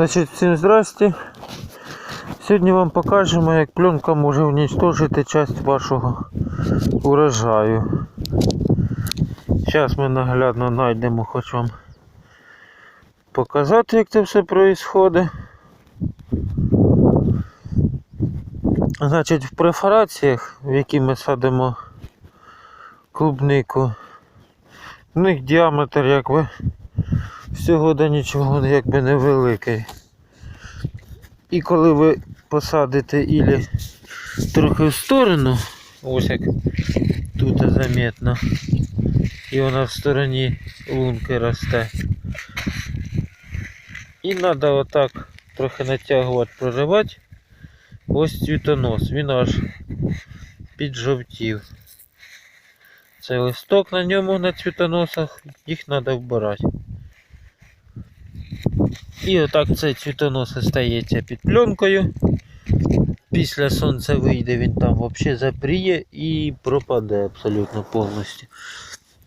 Значить, всім здрасте. Сьогодні вам покажемо, як пленка може уничтожити часть вашого урожаю. Зараз ми наглядно знайдемо, хоч вам показати, як це все відбувається. Значить, в префараціях, в які ми садимо клубнику, в них діаметр якби всього до нічого якби невеликий. І коли ви посадите ілі трохи в сторону, ось як тут заметно, і вона в стороні лунки росте. І треба отак трохи натягувати, проривати. Ось цвітонос, він аж піджовтів. Це листок на ньому на цвітоносах, їх треба вбирати. І отак цей цвітонос остається під пленкою. Після сонця вийде, він там взагалі запріє і пропаде абсолютно повністю.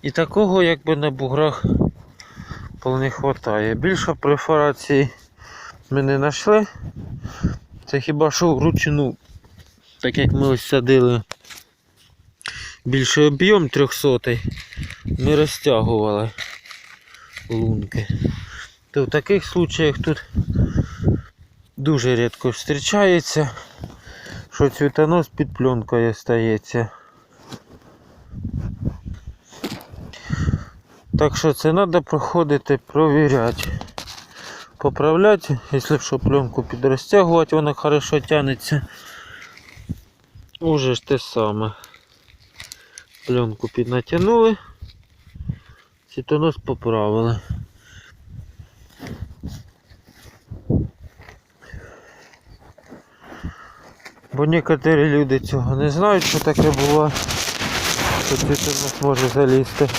І такого якби на буграх повне вистачає. Більше префорації ми не знайшли. Це хіба що вручну, так як ми ось садили більший об'єм 300 ми розтягували лунки. То в таких случаях тут дуже рідко зустрічається, що цвітонос під пленкою стається. Так що це треба проходити, провіряти. Поправляти, якщо що пленку підрозтягувати, вона хорошо тягнеться. Уже ж те саме. Пленку піднатягнули, цвітонос поправили. Бо некоторі люди цього не знають, що таке було, що цвітонос може залізти.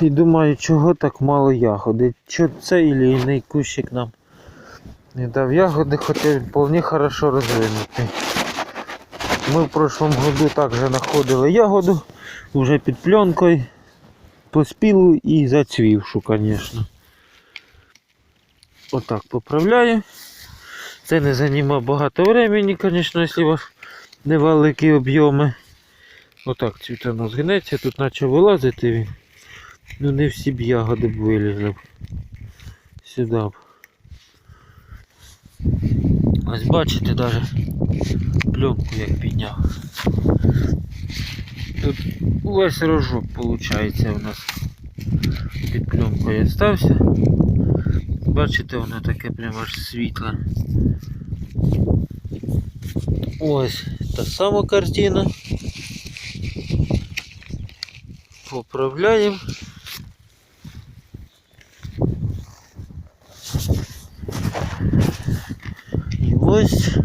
І думаю, чого так мало ягоди. Що цей или іний кущик нам не дав ягоди, хоча він вполне хорошо розвинутий. Ми в прошлом году також знаходили ягоду вже під пленкою, поспілу і зацвівшу, звісно. Отак поправляю. Це не займає багато времени, звісно, якщо невеликі об'єми. Отак цвітонос гнеться, тут почав вилазити він. Ну не всі б ягоди б вилізли б. Сюди б. Ось бачите навіть пленку як підняв. Тут весь рожок виходить у нас під пленкою стався. Бачите, воно таке прямо аж світле. Ось та сама картина. Поправляємо. І ось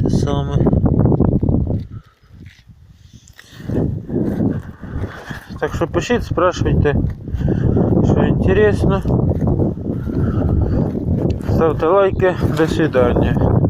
те саме. Так що пишіть, спрашивайте, Що Ставьте лайки. До свидания.